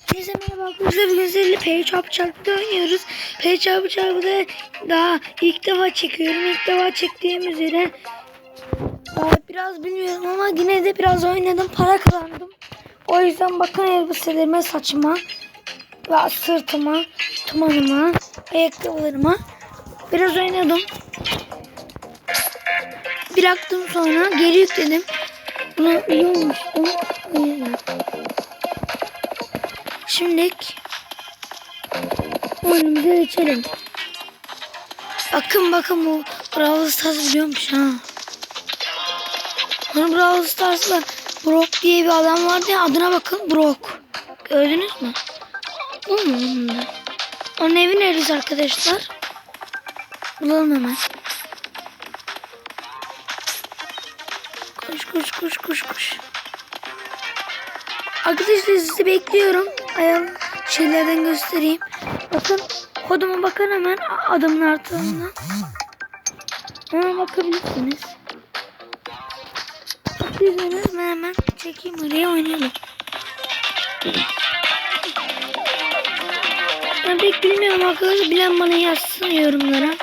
Herkese merhaba arkadaşlar. Bugün sizlerle P çarpı çarpıda oynuyoruz. P çarpı çarpıda daha ilk defa çekiyorum. İlk defa çektiğim üzere daha biraz bilmiyorum ama yine de biraz oynadım. Para kazandım. O yüzden bakın elbiselerime, saçıma ve sırtıma, tumanıma, ayakkabılarıma biraz oynadım. Bıraktım sonra geri yükledim. Bunu yüzden. Şimdilik oyunumuza geçelim. Bakın bakın bu Brawl Stars biliyormuş ha. Hani Brawl Stars'ta Brock diye bir adam vardı ya adına bakın Brock. Gördünüz mü? Bu mu onun? Onun evi neresi arkadaşlar? Bulalım hemen. Koş koş koş koş koş. Arkadaşlar sizi bekliyorum. Ayağım şeylerden göstereyim. Bakın koduma bakın hemen adamın altına. Hemen bakabilirsiniz. Güzel hemen hemen çekeyim oraya oynayalım. Ben pek bilmiyorum arkadaşlar. Bilen bana yazsın yorumlara.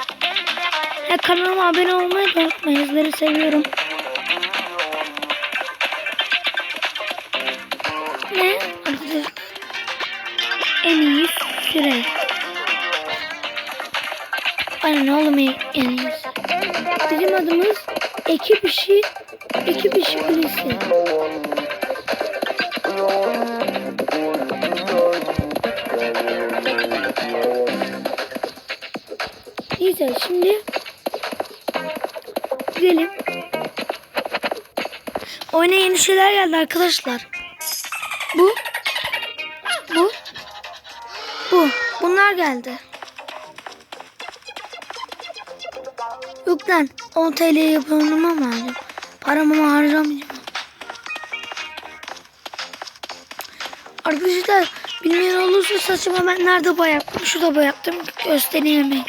Ha, kanalıma abone olmayı da unutmayın. Seviyorum. Ne? Arkadaşlar. Süre. Aynen oğlum iyisi. Bizim adımız ekip işi ekip işi kulesi. Neyse şimdi gidelim. Oyuna yeni şeyler geldi arkadaşlar. Bu. Bunlar geldi. Yok lan 10 TL yapımıma mı? Paramı harcamayacağım. Arkadaşlar bilmeyen olursa saçımı ben nerede boyattım? Şurada boyattım. Göstereyim hemen.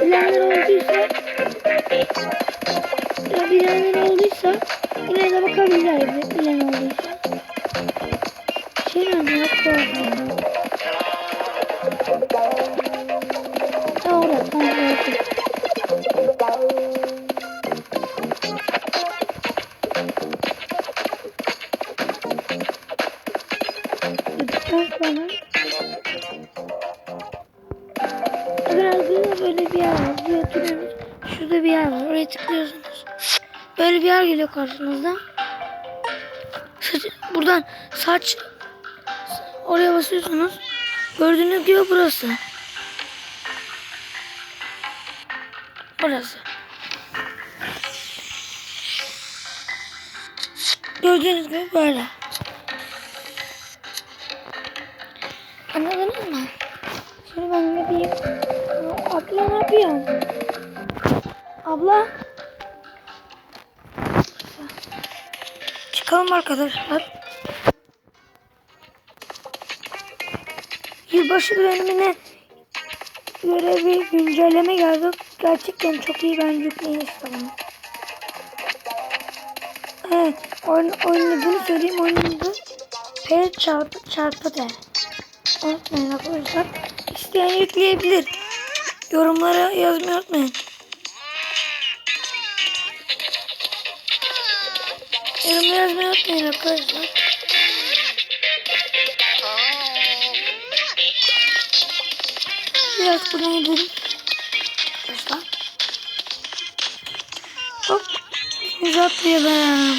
Bilenler olduysa ya bilenler olduysa yine de bakabilirler bilen Gittikten sonra Biraz böyle bir yer var. Bir oturuyoruz. Şurada bir yer var. Oraya tıklıyorsunuz. Böyle bir yer geliyor karşınızda. Buradan saç oraya basıyorsunuz. Gördüğünüz gibi burası. Burası. Gördüğünüz gibi böyle. Anladınız mı? Şimdi ben ne diyeyim? Abla ne yapıyorsun? Abla. Çıkalım arkadaşlar. Yılbaşı dönemine göre bir güncelleme geldi. Gerçekten çok iyi ben yükleyin istedim. Evet, oyun, oyunun adını söyleyeyim. Oyunun adı P çarpı çarpı D. Unutmayın arkadaşlar. İsteyen yükleyebilir. Yorumlara yazmayı unutmayın. Yorumlara yazmayı unutmayın arkadaşlar. Biraz buradan gidelim. Arkadaşlar. Hop. Denize atlayalım.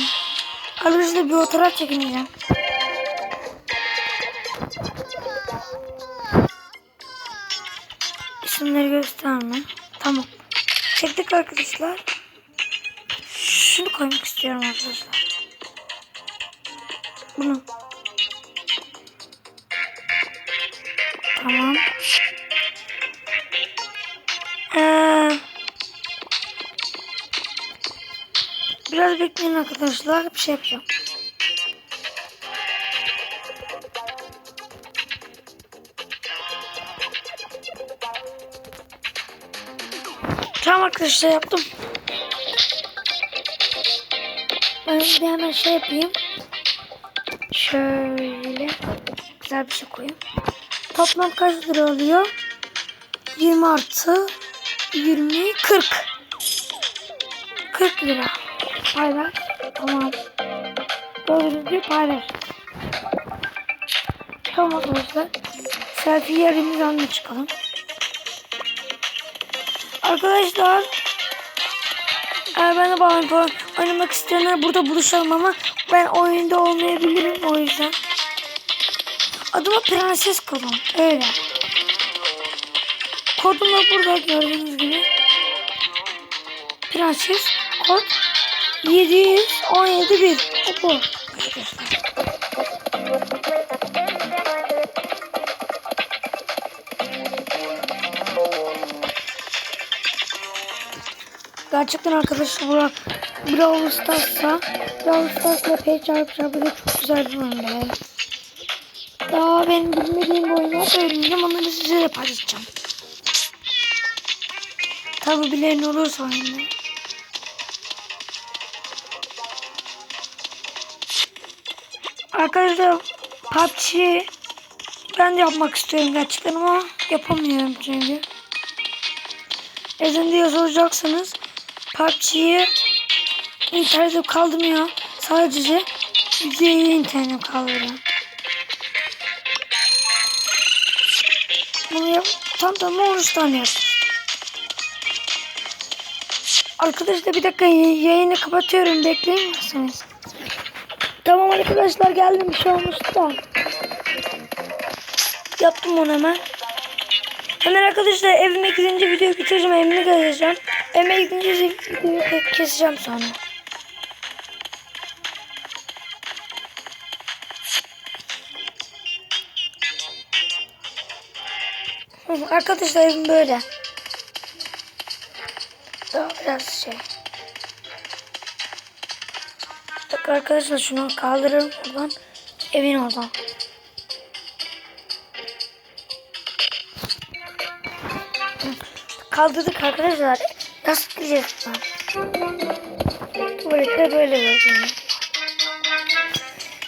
Arkadaşlar bir fotoğraf çekineceğim. İsimleri gösterme. Tamam. Çektik arkadaşlar. Şunu koymak istiyorum arkadaşlar. Bunu. Tamam. Ee, biraz bekleyin arkadaşlar. Bir şey yapacağım. Tamam arkadaşlar yaptım. Ben de hemen şey yapayım. Şöyle güzel bir şey koyayım. Toplam kaç lira alıyor? 20 artı 20 40. 40 lira. Paylaş. Tamam. Doğru paylaş. Çıkalım arkadaşlar. Selfie yerimiz almaya çıkalım. Arkadaşlar eğer ben de oynamak isteyenler burada buluşalım ama ben oyunda olmayabilirim o yüzden. Adıma prenses kodum. Öyle. Kodum da burada gördüğünüz gibi. Prenses kod 717 1. Bu. Arkadaşlar. Gerçekten arkadaşlar bura Brawl Stars'sa Brawl Stars'la Pay çarpı çarpı da çok güzel bir oyun be. Daha benim bilmediğim bir da öğreneceğim. Onları size de paylaşacağım. Tabi bilen olursa oyunda. Arkadaşlar PUBG ben de yapmak istiyorum gerçekten ama yapamıyorum çünkü. Ezin diye soracaksınız. PUBG'yi internete kaldırmıyor. Sadece videoyu internete kaldırıyor. Bunu yap tam tamı 13 tane yaptım. Arkadaşlar bir dakika yayını kapatıyorum. Bekleyin misiniz? Tamam arkadaşlar geldim bir şey olmuştu da. Yaptım onu hemen. Hemen arkadaşlar evime gidince videoyu bitireceğim. Evime geleceğim. Videoyu ke- keseceğim sonra. Hı, Arkadaşlar evim böyle. Daha biraz şey. Bak arkadaşlar şunu kaldırırım buradan. Evin oradan. Kaldırdık arkadaşlar. Nasıl gideceğiz buradan? Tuvalette böyle böyle.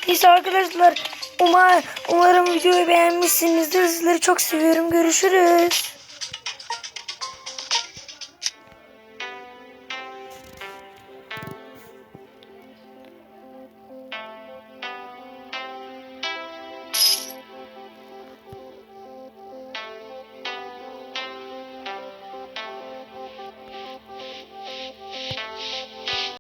Neyse arkadaşlar. Umar, umarım videoyu beğenmişsinizdir. Sizleri çok seviyorum. Görüşürüz.